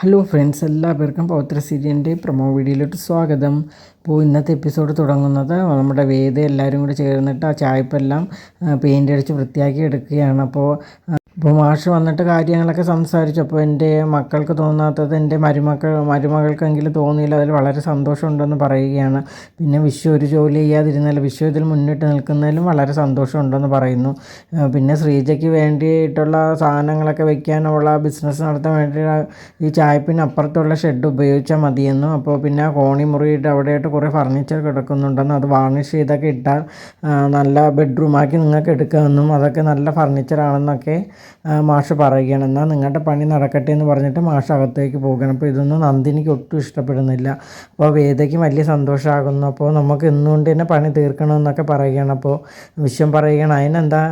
Hello friends എല്ലാവർക്കും പൗത്ര സീരിയലിന്റെ promo വീഡിയോയിലോട്ട് സ്വാഗതം. ഇപ്പോൾ ഇന്നത്തെ എപ്പിസോഡ് തുടങ്ങുന്നത് നമ്മുടെ വേദ എല്ലാവരും കൂടി ചേർന്നിട്ട് ആ ചായപ്പെല്ലാം പെയിന്റ് അടിച്ച് വൃത്തിയാക്കി എടുക്കുകയാണ്. അപ്പോൾ അപ്പോൾ മാഷ് വന്നിട്ട് കാര്യങ്ങളൊക്കെ സംസാരിച്ചപ്പോൾ എന്റെ മക്കൾക്ക് തോന്നാത്തത് എന്റെ മരുമക്കൾ മരുമകൾക്കെങ്കിലും തോന്നിയില്ല. അതിൽ വളരെ സന്തോഷമുണ്ടെന്ന് പറയുകയാണ്. പിന്നെ വിശ്വ ഒരു ജോലി ചെയ്യാതിരുന്നാലും വിശ്വ ഇതിൽ മുന്നിട്ട് നിൽക്കുന്നതിലും വളരെ സന്തോഷമുണ്ടെന്ന് പറയുന്നു. പിന്നെ ശ്രീജയ്ക്ക് വേണ്ടിയിട്ടുള്ള സാധനങ്ങളൊക്കെ വെക്കാനുള്ള ബിസിനസ് നടത്താൻ വേണ്ടി ഈ ചായപ്പിന് അപ്പുറത്തുള്ള ഷെഡ് ഉപയോഗിച്ചാൽ മതിയെന്നും അപ്പോൾ പിന്നെ കോണിമുറിയുടെ അവിടെയായിട്ട് കുറേ ഫർണിച്ചർ കിടക്കുന്നുണ്ടെന്നും അത് വാർണിഷ് ചെയ്തൊക്കെ ഇട്ടാൽ നല്ല ബെഡ്റൂമാക്കി നിങ്ങൾക്ക് എടുക്കാമെന്നും അതൊക്കെ നല്ല ഫർണിച്ചറാണെന്നൊക്കെ മാഷ് പറയുകയാണ് എന്നാൽ നിങ്ങളുടെ പണി നടക്കട്ടെ എന്ന് പറഞ്ഞിട്ട് മാഷ് അകത്തേക്ക് പോകണം അപ്പോൾ ഇതൊന്നും നന്ദിനിക്ക് ഒട്ടും ഇഷ്ടപ്പെടുന്നില്ല. അപ്പോൾ വേദയ്ക്ക് വലിയ സന്തോഷമാകുന്നു. അപ്പോൾ നമുക്ക് ഇന്നുകൊണ്ട് തന്നെ പണി തീർക്കണമെന്നൊക്കെ പറയുകയാണ്. അപ്പോൾ വിശ്വം പറയുകയാണ് അതിനെന്താ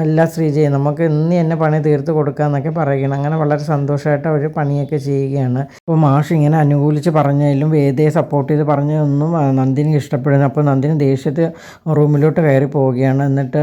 അല്ല ശ്രീജയ് നമുക്ക് ഇന്ന് തന്നെ പണി തീർത്ത് കൊടുക്കാമെന്നൊക്കെ പറയുകയാണ്. അങ്ങനെ വളരെ സന്തോഷമായിട്ട് അവർ പണിയൊക്കെ ചെയ്യുകയാണ്. അപ്പോൾ മാഷ് ഇങ്ങനെ അനുകൂലിച്ച് പറഞ്ഞതിലും വേദയെ സപ്പോർട്ട് ചെയ്ത് പറഞ്ഞതൊന്നും നന്ദിനിക്ക് ഇഷ്ടപ്പെടുന്നു അപ്പോൾ നന്ദിനി ദേഷ്യത്തിൽ റൂമിലോട്ട് കയറി പോവുകയാണ്. എന്നിട്ട്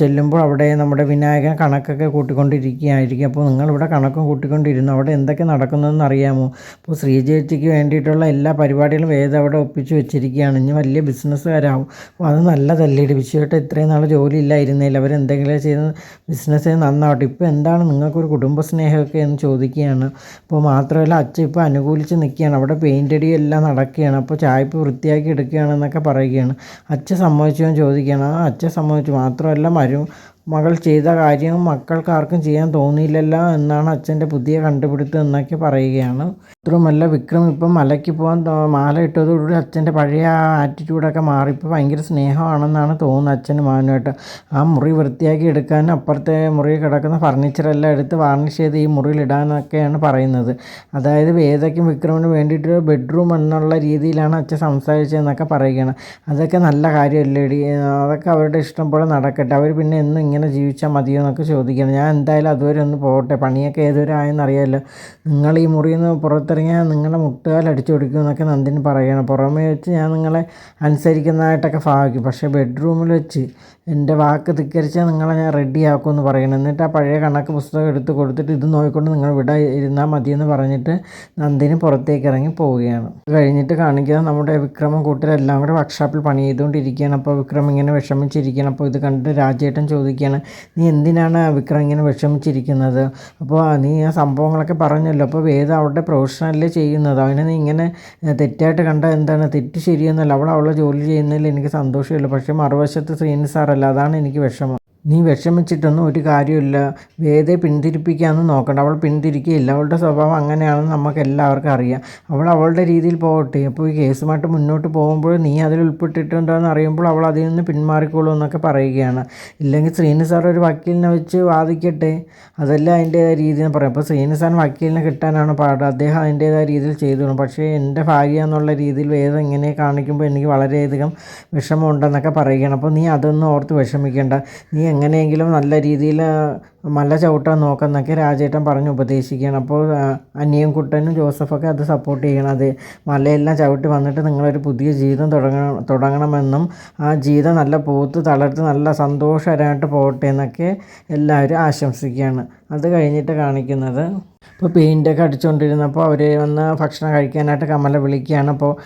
ചെല്ലുമ്പോൾ അവിടെ നമ്മുടെ വിനായകൻ കണക്കൊക്കെ കൂട്ടിക്കൊണ്ടിരിക്കുകയായിരിക്കും. അപ്പോൾ നിങ്ങളിവിടെ കണക്കും കൂട്ടിക്കൊണ്ടിരുന്നു. അവിടെ എന്തൊക്കെ നടക്കുന്നതെന്ന് അറിയാമോ? അപ്പോൾ ശ്രീജേച്ചിക്ക് വേണ്ടിയിട്ടുള്ള എല്ലാ പരിപാടികളും വേദം അവിടെ ഒപ്പിച്ച് വെച്ചിരിക്കുകയാണ്. ഇനി വലിയ ബിസിനസ്സുകാരാവും. അപ്പോൾ അത് നല്ലതല്ലേ? വിഷയമായിട്ട് ഇത്രയും നാൾ ജോലി ഇല്ലായിരുന്നില്ല അവരെന്തെങ്കിലും ചെയ്ത് ബിസിനസ് നന്നാവട്ടെ. ഇപ്പോൾ എന്താണ് നിങ്ങൾക്കൊരു കുടുംബ സ്നേഹമൊക്കെ എന്ന് ചോദിക്കുകയാണ്. അപ്പോൾ മാത്രമല്ല അച്ഛൻ ഇപ്പോൾ അനുകൂലിച്ച് നിൽക്കുകയാണ്. അവിടെ പെയിന്റ് അടി എല്ലാം നടക്കുകയാണ്. അപ്പോൾ ചായപ്പ് വൃത്തിയാക്കി എടുക്കുകയാണെന്നൊക്കെ പറയുകയാണ്. അച്ഛൻ സമ്മതിച്ചോ എന്ന് ചോദിക്കുകയാണ്. ആ അച്ഛൻ സമ്മതിച്ചു. മാത്രമല്ല മരു മകൾ ചെയ്ത കാര്യം മക്കൾക്കാർക്കും ചെയ്യാൻ തോന്നിയില്ലല്ലോ എന്നാണ് അച്ഛന്റെ പുതിയ കണ്ടുപിടുത്തം എന്നൊക്കെ പറയുകയാണ്. മാത്രമല്ല വിക്രം ഇപ്പം മലയ്ക്ക് പോകാൻ മാല ഇട്ടതോടുകൂടി അച്ഛന്റെ പഴയ ആറ്റിറ്റ്യൂഡൊക്കെ മാറി. ഇപ്പോൾ ഭയങ്കര സ്നേഹമാണെന്നാണ് തോന്നുന്നത് അച്ഛന് മാനുമായിട്ട് ആ മുറി വൃത്തിയാക്കി എടുക്കാൻ അപ്പുറത്തെ മുറി കിടക്കുന്ന ഫർണിച്ചറെല്ലാം എടുത്ത് വാർണിഷ് ചെയ്ത് ഈ മുറിയിൽ ഇടാനൊക്കെയാണ് പറയുന്നത്. അതായത് വേദയ്ക്കും വിക്രമിന് വേണ്ടിയിട്ട് ബെഡ്റൂം എന്നുള്ള രീതിയിലാണ് അച്ഛൻ സംസാരിച്ചതെന്നൊക്കെ പറയുകയാണ്. അതൊക്കെ നല്ല കാര്യമല്ലേ അതൊക്കെ അവരുടെ ഇഷ്ടം പോലെ നടക്കട്ടെ. അവർ പിന്നെ എന്നും ഇങ്ങനെ ജീവിച്ചാൽ മതിയോ എന്നൊക്കെ ചോദിക്കുന്നത് ഞാൻ എന്തായാലും അതുവരെ ഒന്ന് പോകട്ടെ. പണിയൊക്കെ ഏതുവരെ ആയെന്ന് അറിയാമല്ലോ നിങ്ങൾ ഈ മുറിയിൽ നിന്ന് പുറത്തിറങ്ങിയാൽ നിങ്ങളെ മുട്ടുകാൽ അടിച്ചു കൊടുക്കും എന്നൊക്കെ നന്ദിനി പറയണം. പുറമേ വെച്ച് ഞാൻ നിങ്ങളെ അനുസരിക്കുന്നതായിട്ടൊക്കെ ഭാവിക്കും. പക്ഷേ ബെഡ്റൂമിൽ വെച്ച് എന്റെ വാക്ക് ധിക്കരിച്ചാൽ നിങ്ങളെ ഞാൻ റെഡിയാക്കുമെന്ന് പറയണം എന്നിട്ട് ആ പഴയ കണക്ക് പുസ്തകം എടുത്ത് കൊടുത്തിട്ട് ഇത് നോക്കിക്കൊണ്ട് നിങ്ങൾ ഇവിടെ ഇരുന്നാൽ മതിയെന്ന് പറഞ്ഞിട്ട് നന്ദിനി പുറത്തേക്ക് ഇറങ്ങി പോവുകയാണ്. കഴിഞ്ഞിട്ട് കാണിക്കുക നമ്മുടെ വിക്രമം കൂട്ടരെല്ലാം കൂടെ വർക്ക്ഷോപ്പിൽ പണി ചെയ്തുകൊണ്ടിരിക്കുകയാണ്. അപ്പോൾ വിക്രം ഇങ്ങനെ വിഷമിച്ചിരിക്കുകയാണ്. അപ്പോൾ ഇത് കണ്ടിട്ട് രാജേട്ടൻ ചോദിക്കുകയാണ് നീ എന്തിനാണ് വിക്രം ഇങ്ങനെ വിഷമിച്ചിരിക്കുന്നത്? അപ്പോൾ നീ ആ സംഭവങ്ങളൊക്കെ പറഞ്ഞല്ലോ. അപ്പോൾ വേദ അവളുടെ പ്രൊഫഷനല്ലേ ചെയ്യുന്നത്? അവനെ നീ ഇങ്ങനെ തെറ്റായിട്ട് കണ്ട എന്താണ്? തെറ്റ് ശരിയെന്നല്ല. അവൾ അവളെ ജോലി ചെയ്യുന്നതിൽ എനിക്ക് സന്തോഷമില്ല പക്ഷേ മറുവശത്ത് ശ്രീനി സാർ അല്ല അതാണ് എനിക്ക് വിഷമം. നീ വിഷമിച്ചിട്ടൊന്നും ഒരു കാര്യമില്ല വേദയെ പിന്തിരിപ്പിക്കാമെന്ന് നോക്കണ്ട. അവൾ പിന്തിരിക്കുകയില്ല അവളുടെ സ്വഭാവം അങ്ങനെയാണെന്ന് നമുക്ക് എല്ലാവർക്കും അറിയാം. അവൾ അവളുടെ രീതിയിൽ പോകട്ടെ. അപ്പോൾ ഈ കേസുമായിട്ട് മുന്നോട്ട് പോകുമ്പോൾ നീ അതിൽ ഉൾപ്പെട്ടിട്ടുണ്ടോയെന്ന് അറിയുമ്പോൾ അവൾ അതിൽ നിന്ന് പിന്മാറിക്കോളൂ എന്നൊക്കെ പറയുകയാണ്. ഇല്ലെങ്കിൽ ശ്രീനി സാർ ഒരു വക്കീലിനെ വെച്ച് വാദിക്കട്ടെ? അതല്ല അതിന്റേതായ രീതി എന്ന് പറയാം. അപ്പോൾ ശ്രീനി വക്കീലിനെ കിട്ടാനാണ് പാട്. അദ്ദേഹം അതിന്റേതായ രീതിയിൽ ചെയ്തു പക്ഷേ എന്റെ ഭാര്യ എന്നുള്ള രീതിയിൽ വേദം ഇങ്ങനെ കാണിക്കുമ്പോൾ എനിക്ക് വളരെയധികം വിഷമമുണ്ടെന്നൊക്കെ പറയുകയാണ്. അപ്പോൾ നീ അതൊന്നും ഓർത്ത് വിഷമിക്കേണ്ട. നീ എങ്ങനെയെങ്കിലും നല്ല രീതിയിൽ മല ചവിട്ടാൻ നോക്കുന്നൊക്കെ രാജേട്ടൻ പറഞ്ഞ് ഉപദേശിക്കുകയാണ്. അപ്പോൾ അനിയും കുട്ടനും ജോസഫൊക്കെ അത് സപ്പോർട്ട് ചെയ്യണം. മലയെല്ലാം ചവിട്ടി വന്നിട്ട് നിങ്ങളൊരു പുതിയ ജീവിതം തുടങ്ങണം തുടങ്ങണമെന്നും ആ ജീവിതം നല്ല പൂത്ത് തളർത്ത് നല്ല സന്തോഷകരമായിട്ട് പോകട്ടെ എന്നൊക്കെ എല്ലാവരും ആശംസിക്കുകയാണ്. അത് കഴിഞ്ഞിട്ട് കാണിക്കുന്നത് ഇപ്പോൾ പെയിന്റൊക്കെ അടിച്ചുകൊണ്ടിരുന്നപ്പോൾ അവർ വന്ന് ഭക്ഷണം കഴിക്കാനായിട്ട് കമല വിളിക്കുകയാണ്. അപ്പോൾ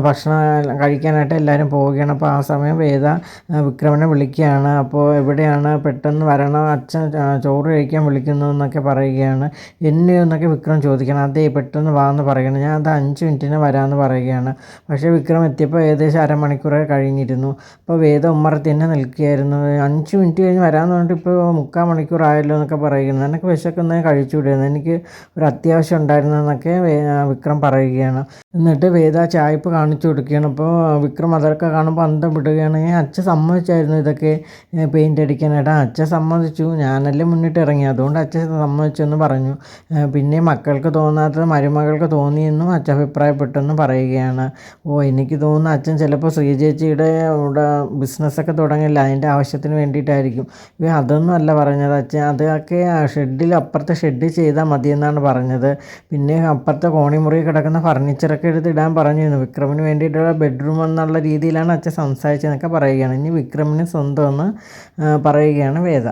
ഭക്ഷണം കഴിക്കാനായിട്ട് എല്ലാവരും പോവുകയാണ്. അപ്പോൾ ആ സമയം വേദ വിക്രമനെ വിളിക്കുകയാണ്. അപ്പോൾ എവിടെയാണ് പെട്ടെന്ന് വരണം അച്ഛൻ ചോറ് കഴിക്കാൻ വിളിക്കുന്നു എന്നൊക്കെ പറയുകയാണ്. എന്നെ എന്നൊക്കെ വിക്രം ചോദിക്കണം. അതേ പെട്ടെന്ന് വാ എന്ന് പറയണം ഞാൻ അത് അഞ്ച് മിനിറ്റിന് വരാമെന്ന് പറയുകയാണ്. പക്ഷേ വിക്രം എത്തിയപ്പോൾ ഏകദേശം അരമണിക്കൂറേ കഴിഞ്ഞിരുന്നു. അപ്പോൾ വേദ ഉമ്മറത്ത് തന്നെ നിൽക്കുകയായിരുന്നു. അഞ്ച് മിനിറ്റ് കഴിഞ്ഞ് വരാമെന്ന് പറഞ്ഞിട്ട് ഇപ്പോൾ മുക്കാൽ മണിക്കൂറായല്ലോ എന്നൊക്കെ പറയുന്നു എനിക്ക് വിശക്കുന്നത് കഴിച്ചുവിടുന്നു എനിക്ക് ഒരു അത്യാവശ്യം ഉണ്ടായിരുന്നെന്നൊക്കെ വിക്രം പറയുകയാണ്. എന്നിട്ട് വേദ ചായ്പ് കാണിച്ചു കൊടുക്കുകയാണ്. അപ്പോൾ വിക്രം അതൊക്കെ കാണുമ്പോൾ അന്തം വിടുകയാണെങ്കിൽ അച്ഛൻ സമ്മതിച്ചായിരുന്നു ഇതൊക്കെ പെയിന്റ് അടിക്കാനായിട്ട്. അച്ഛൻ സമ്മതിച്ചു. ഞാനല്ലേ മുന്നിട്ട് ഇറങ്ങി. അതുകൊണ്ട് അച്ഛൻ സമ്മതിച്ചു എന്ന് പറഞ്ഞു. പിന്നെ മക്കൾക്ക് തോന്നാത്തത് മരുമകൾക്ക് തോന്നിയെന്നും അച്ഛൻ അഭിപ്രായപ്പെട്ടെന്ന് പറയുകയാണ്. ഓ എനിക്ക് തോന്നുന്നു അച്ഛൻ ചിലപ്പോൾ ശ്രീചേച്ചിയുടെ ഇവിടെ ബിസിനസ്സൊക്കെ തുടങ്ങില്ല. അതിന്റെ ആവശ്യത്തിന് വേണ്ടിയിട്ടായിരിക്കും. അതൊന്നും അല്ല പറഞ്ഞത്. അച്ഛൻ അതൊക്കെ ഷെഡിൽ അപ്പുറത്തെ ഷെഡ് ചെയ്താൽ മതിയെന്നാണ് പറഞ്ഞത്. പിന്നെ അപ്പുറത്തെ കോണിമുറി കിടക്കുന്ന ഫർണിച്ചറൊക്കെ എടുത്ത് ഇടാൻ പറഞ്ഞിരുന്നു. വിക്രമിന് വേണ്ടിയിട്ടുള്ള ബെഡ്റൂം എന്നുള്ള രീതിയിലാണ് അച്ഛൻ സംസാരിച്ചതെന്നൊക്കെ പറയുകയാണ്. ഇനി വിക്രമിന് സ്വന്തം എന്ന് പറയുകയാണ് വേദ.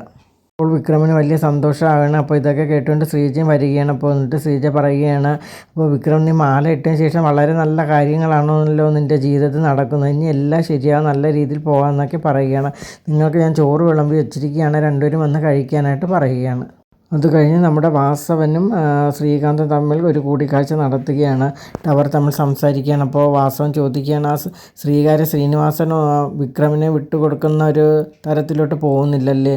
അപ്പോൾ വിക്രമിന് വലിയ സന്തോഷമാകണം അപ്പോൾ ഇതൊക്കെ കേട്ടുകൊണ്ട് ശ്രീജയും വരികയാണ്. അപ്പോൾ എന്നിട്ട് ശ്രീജ പറയുകയാണ് അപ്പോൾ വിക്രം നീ മാല ഇട്ടതിന് ശേഷം വളരെ നല്ല കാര്യങ്ങളാണല്ലോ നിന്റെ ജീവിതത്തിൽ നടക്കുന്നത്. ഇനി എല്ലാം ശരിയാവും നല്ല രീതിയിൽ പോകാമെന്നൊക്കെ പറയുകയാണ്. നിങ്ങൾക്ക് ഞാൻ ചോറ് വിളമ്പി വെച്ചിരിക്കുകയാണ് രണ്ടുപേരും വന്ന് കഴിക്കാനായിട്ട് പറയുകയാണ്. അത് കഴിഞ്ഞ് നമ്മുടെ വാസവനും ശ്രീകാന്തും തമ്മിൽ ഒരു കൂടിക്കാഴ്ച നടത്തുകയാണ്. അവർ തമ്മിൽ സംസാരിക്കുകയാണ്. അപ്പോൾ വാസവൻ ചോദിക്കുകയാണ് ആ ശ്രീകാര്യ ശ്രീനിവാസൻ വിക്രമിനെ വിട്ടുകൊടുക്കുന്ന ഒരു തരത്തിലോട്ട് പോകുന്നില്ലല്ലേ?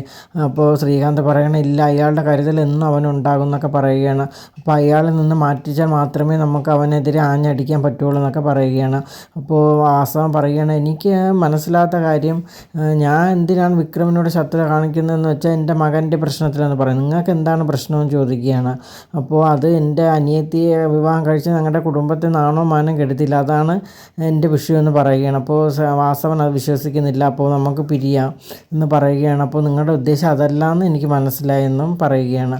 അപ്പോൾ ശ്രീകാന്ത് പറയണ ഇല്ല അയാളുടെ കരുതൽ എന്നും അവനുണ്ടാകും എന്നൊക്കെ പറയുകയാണ്. അപ്പോൾ അയാളിൽ നിന്ന് മാറ്റിച്ചാൽ മാത്രമേ നമുക്ക് അവനെതിരെ ആഞ്ഞടിക്കാൻ പറ്റുള്ളൂ എന്നൊക്കെ പറയുകയാണ്. അപ്പോൾ വാസവൻ പറയുകയാണ് എനിക്ക് മനസ്സിലാത്ത കാര്യം ഞാൻ എന്തിനാണ് വിക്രമിനോട് ശത്രു കാണിക്കുന്നതെന്ന് വെച്ചാൽ എന്റെ മകന്റെ പ്രശ്നത്തിലെന്ന് പറയുന്നത്. നിങ്ങൾക്ക് എന്താണ് പ്രശ്നമെന്ന് ചോദിക്കുകയാണ്. അപ്പോൾ അത് എന്റെ അനിയത്തിയെ വിവാഹം കഴിച്ച് ഞങ്ങളുടെ കുടുംബത്തിൽ നാണോ മാനം കെടുത്തില്ല. അതാണ് എന്റെ വിഷയമെന്ന് പറയുകയാണ്. അപ്പോൾ വാസവൻ അത് വിശ്വസിക്കുന്നില്ല. അപ്പോൾ നമുക്ക് പിരിയാം എന്ന് പറയുകയാണ്. അപ്പോൾ നിങ്ങളുടെ ഉദ്ദേശം അതല്ല എന്ന് എനിക്ക് മനസ്സിലായെന്നും പറയുകയാണ്.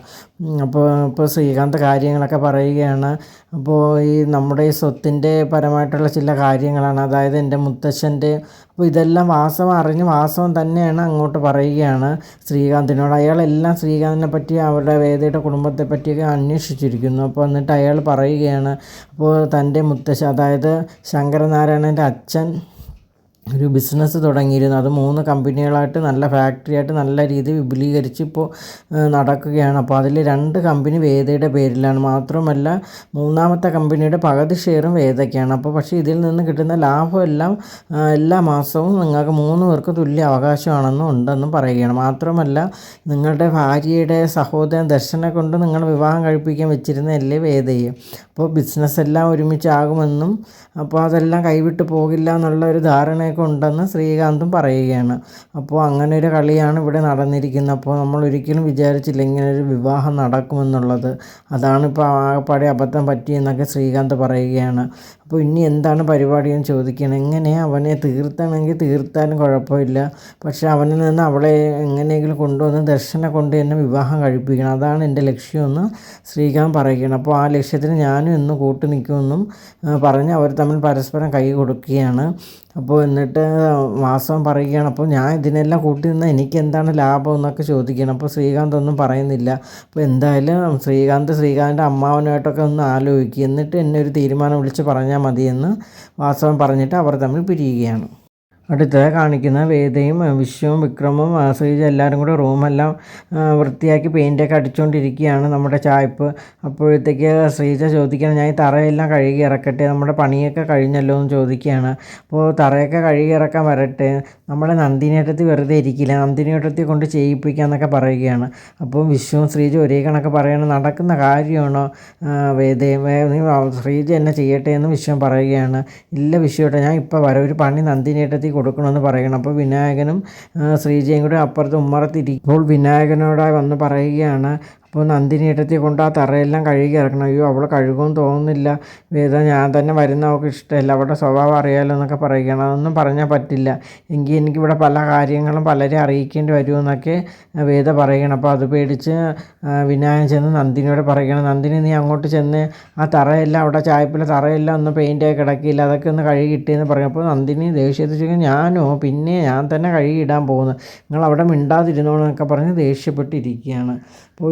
അപ്പോൾ ഇപ്പോൾ ശ്രീകാന്ത് കാര്യങ്ങളൊക്കെ പറയുകയാണ്. അപ്പോൾ ഈ നമ്മുടെ ഈ സ്വത്തിന്റെ പരമായിട്ടുള്ള ചില കാര്യങ്ങളാണ്. അതായത് എന്റെ മുത്തശ്ശന്റെ അപ്പോൾ ഇതെല്ലാം വാസവം അറിഞ്ഞ് വാസവം തന്നെയാണ് അങ്ങോട്ട് പറയുകയാണ് ശ്രീകാന്തിനോട്. അയാളെല്ലാം ശ്രീകാന്തിനെ പറ്റി അവരുടെ വേദയുടെ കുടുംബത്തെ പറ്റിയൊക്കെ അന്വേഷിച്ചിരിക്കുന്നു. അപ്പോൾ എന്നിട്ട് അയാൾ പറയുകയാണ് അപ്പോൾ തന്റെ മുത്തശ്ശ അതായത് ശങ്കരനാരായണന്റെ അച്ഛൻ ഒരു ബിസിനസ് തുടങ്ങിയിരുന്നു. അത് മൂന്ന് കമ്പനികളായിട്ട് നല്ല ഫാക്ടറി ആയിട്ട് നല്ല രീതിയിൽ വിപുലീകരിച്ച് ഇപ്പോൾ നടക്കുകയാണ്. അപ്പോൾ അതിൽ രണ്ട് കമ്പനി വേദയുടെ പേരിലാണ്. മാത്രമല്ല മൂന്നാമത്തെ കമ്പനിയുടെ പകുതി ഷെയറും വേദയ്ക്കാണ്. അപ്പോൾ പക്ഷേ ഇതിൽ നിന്ന് കിട്ടുന്ന ലാഭം എല്ലാം എല്ലാ മാസവും നിങ്ങൾക്ക് മൂന്ന് പേർക്ക് തുല്യ അവകാശമാണെന്നും ഉണ്ടെന്നും പറയുകയാണ്. മാത്രമല്ല നിങ്ങളുടെ ഭാര്യയുടെ സഹോദരൻ ദർശനെ കൊണ്ട് നിങ്ങൾ വിവാഹം കഴിപ്പിക്കാൻ വെച്ചിരുന്നതല്ലേ വേദയെ? അപ്പോൾ ബിസിനസ് എല്ലാം ഒരുമിച്ചാകുമെന്നും അപ്പോൾ അതെല്ലാം കൈവിട്ട് പോകില്ല എന്നുള്ള ഒരു ധാരണയൊക്കെ ഉണ്ടെന്ന് ശ്രീകാന്തും പറയുകയാണ്. അപ്പോൾ അങ്ങനെ ഒരു കളിയാണ് ഇവിടെ നടന്നിരിക്കുന്നത്. അപ്പോൾ നമ്മൾ ഒരിക്കലും വിചാരിച്ചില്ല ഇങ്ങനെ ഒരു വിവാഹം നടക്കുമെന്നുള്ളത്. അതാണ് ഇപ്പോൾ ആകെപ്പാടെ അബദ്ധം പറ്റിയെന്നൊക്കെ ശ്രീകാന്ത് പറയുകയാണ്. അപ്പോൾ ഇനി എന്താണ് പരിപാടി എന്ന് ചോദിക്കുകയാണ്. എങ്ങനെ അവനെ തീർത്തണമെങ്കിൽ തീർത്താലും കുഴപ്പമില്ല. പക്ഷേ അവനിൽ നിന്ന് അവളെ എങ്ങനെയെങ്കിലും കൊണ്ടുവന്ന് ദർശനം കൊണ്ട് തന്നെ വിവാഹം കഴിപ്പിക്കണം. അതാണ് എന്റെ ലക്ഷ്യമെന്ന് ശ്രീകാന്ത് പറയുകയാണ്. അപ്പോൾ ആ ലക്ഷ്യത്തിന് ഞാനും ഇന്ന് കൂട്ടു നിൽക്കുമെന്നും പറഞ്ഞ് അവർ തമ്മിൽ പരസ്പരം കൈ കൊടുക്കുകയാണ്. അപ്പോൾ എന്നിട്ട് വാസവൻ പറയുകയാണ് അപ്പോൾ ഞാൻ ഇതിനെല്ലാം കൂട്ടി നിന്ന് എനിക്ക് എന്താണ് ലാഭം? എന്നൊക്കെ ചോദിക്കണം അപ്പോൾ ശ്രീകാന്ത് ഒന്നും പറയുന്നില്ല. അപ്പോൾ എന്തായാലും ശ്രീകാന്ത് ശ്രീകാന്തിന്റെ അമ്മാവനുമായിട്ടൊക്കെ ഒന്ന് ആലോചിക്കുക എന്നിട്ട് എന്നെ ഒരു തീരുമാനം വിളിച്ച് പറഞ്ഞാൽ മതിയെന്ന് വാസവൻ പറഞ്ഞിട്ട് അവർ തമ്മിൽ പിരിയുകയാണ്. അടുത്ത കാണിക്കുന്ന വേദയും വിശ്വവും വിക്രമും ശ്രീജ എല്ലാവരും കൂടെ റൂമെല്ലാം വൃത്തിയാക്കി പെയിന്റൊക്കെ അടിച്ചുകൊണ്ടിരിക്കുകയാണ് നമ്മുടെ ചായ്പ്. അപ്പോഴത്തേക്ക് ശ്രീജ ചോദിക്കുകയാണ് ഞാൻ ഈ തറയെല്ലാം കഴുകി ഇറക്കട്ടെ? നമ്മുടെ പണിയൊക്കെ കഴിഞ്ഞല്ലോ എന്ന് ചോദിക്കുകയാണ്. അപ്പോൾ തറയൊക്കെ കഴുകി ഇറക്കാൻ വരട്ടെ? നമ്മുടെ നന്ദിനേട്ടത്തിൽ വെറുതെ ഇരിക്കില്ല. നന്ദിനേട്ടത്തിൽ കൊണ്ട് ചെയ്യിപ്പിക്കാമെന്നൊക്കെ പറയുകയാണ്. അപ്പോൾ വിശ്വവും ശ്രീജ ഒരേ കണക്ക് പറയണം നടക്കുന്ന കാര്യമാണോ വേദയും ശ്രീജ എന്നെ ചെയ്യട്ടെ എന്ന് വിശ്വം പറയുകയാണ്. ഇല്ല വിശ്വട്ടെ ഞാൻ ഇപ്പോൾ വരാം. ഒരു പണി നന്ദിനേട്ടത്തിൽ കൊടുക്കണമെന്ന് പറയണം അപ്പോൾ വിനായകനും ശ്രീജയും കൂടെ അപ്പുറത്ത് ഉമ്മറത്തിരിക്കുമ്പോൾ വിനായകനോടായി വന്ന് പറയുകയാണ് അപ്പോൾ നന്ദിനി ഇടത്തി കൊണ്ട് ആ തറയെല്ലാം കഴുകി ഇറക്കണം. അയ്യോ അവൾ കഴുകുമെന്ന് തോന്നുന്നില്ല. വേദ ഞാൻ തന്നെ വരുന്ന അവൾക്ക് ഇഷ്ടമല്ല. അവളുടെ സ്വഭാവം അറിയാലോ എന്നൊക്കെ പറയുകയാണ്. അതൊന്നും പറഞ്ഞാൽ പറ്റില്ല. എങ്കിൽ എനിക്കിവിടെ പല കാര്യങ്ങളും പലരെ അറിയിക്കേണ്ടി വരുമെന്നൊക്കെ വേദ പറയണം അപ്പോൾ അത് പേടിച്ച് വിനായകൻ ചെന്ന് നന്ദിനിയോട് പറയണം നന്ദിനി നീ അങ്ങോട്ട് ചെന്ന് ആ തറയെല്ലാം അവിടെ ചായപ്പിലെ തറയെല്ലാം ഒന്ന് പെയിന്റായി കിടക്കില്ല അതൊക്കെ ഒന്ന് കഴുകിയിട്ടേന്ന് പറയും. അപ്പോൾ നന്ദിനി ദേഷ്യത്തിൽ ഞാനോ? പിന്നെ ഞാൻ തന്നെ കഴുകി ഇടാൻ പോകുന്നു. നിങ്ങൾ അവിടെ മിണ്ടാതിരുന്നോളെന്നൊക്കെ പറഞ്ഞ് ദേഷ്യപ്പെട്ടിരിക്കുകയാണ്. അപ്പോൾ